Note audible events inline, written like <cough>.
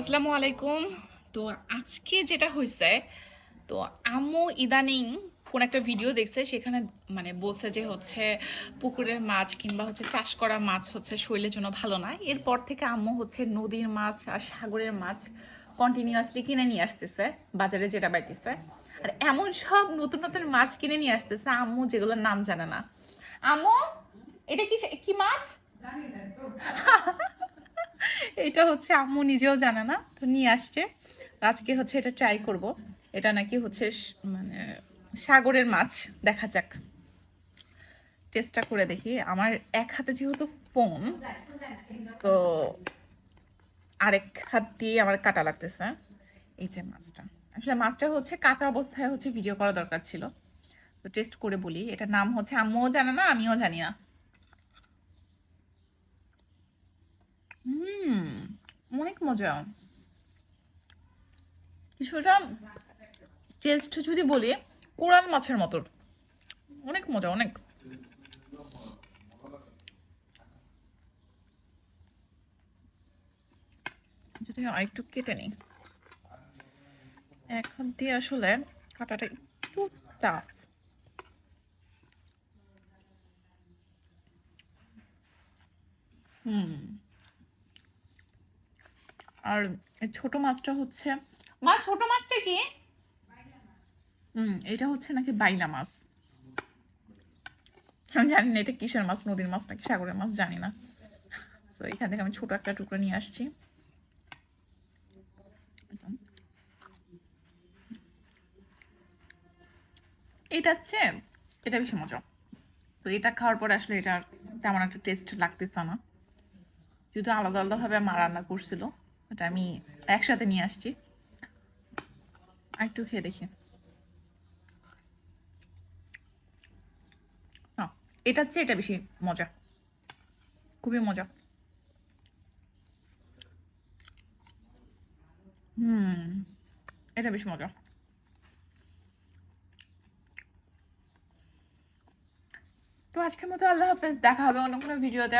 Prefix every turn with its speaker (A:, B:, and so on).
A: আসসালামু আলাইকুম। তো আজকে যেটা হয়েছে তো আম্মু ইদানিং কোন একটা ভিডিও দেখছে সেখানে মানে বলছে যে হচ্ছে পুকুরের মাছ কিংবা হচ্ছে চাষ করা মাছ হচ্ছে শরীরের জন্য ভালো না। এরপর থেকে আম্মু হচ্ছে নদীর মাছ আর সাগরের মাছ কন্টিনিউয়াসলি কিনে নিয়ে আসতেছে বাজারে যেটা পাইতেছে। আর এমন সব নতুন নতুন মাছ কিনে নিয়ে আসতেছে আম্মু যেগুলোর নাম জানে না। আম্মু এটা কি কি মাছ? <laughs> এটা হচ্ছে আম্মু নিজেও জানে না, তো নিয়ে আসছে। আজকে হচ্ছে এটা ট্রাই করব। এটা নাকি হচ্ছে মানে সাগরের মাছ, দেখা যাক। টেস্টটা করে দেখি। আমার এক হাতে যেহেতু ফোন তো আরেক হাত দিয়ে আমার কাটা লাগতেছে, এই যে মাছটা। আসলে মাছটা হচ্ছে কাঁচা অবস্থায় হচ্ছে ভিডিও করা দরকার ছিল। তো টেস্ট করে বলি, এটার নাম হচ্ছে আম্মুও জানে না, আমিও জানি না। হুম। অনেক মজা। কিছুটা টেস্ট যদি বলি, কোরাল মাছের মতো। অনেক মজা, অনেক। যদি আরেকটু কেটে নিই। এক হাত দিয়ে আসলে কাটাটা একটু টাফ হুম। আর ছোট মাছটা হচ্ছে মা ছোট মাছটা কি? হুম এটা হচ্ছে নাকি বাইলা মাছ। আমি জানি না এটা কিসের মাছ নদীর মাছ নাকি সাগরের মাছ জানি না। তো এখান থেকে আমি ছোট একটা টুকরো নিয়ে আসছি। এটা হচ্ছে এটা বেশি মজা। তো এটা খাওয়ার পরে আসলে এটা তেমন একটা টেস্ট লাগতেছে না। যদি আলাদা আলাদাভাবে মা রান্না করছিল। এটা আমি একসাথে নিয়ে আসছি। একটু খেয়ে দেখি। এটা হচ্ছে এটা বেশি মজা। খুবই মজা। হুম, এটা বেশি মজা। তো আজকের মতো আল্লাহ হাফেজ, দেখা হবে অন্য কোনো ভিডিওতে।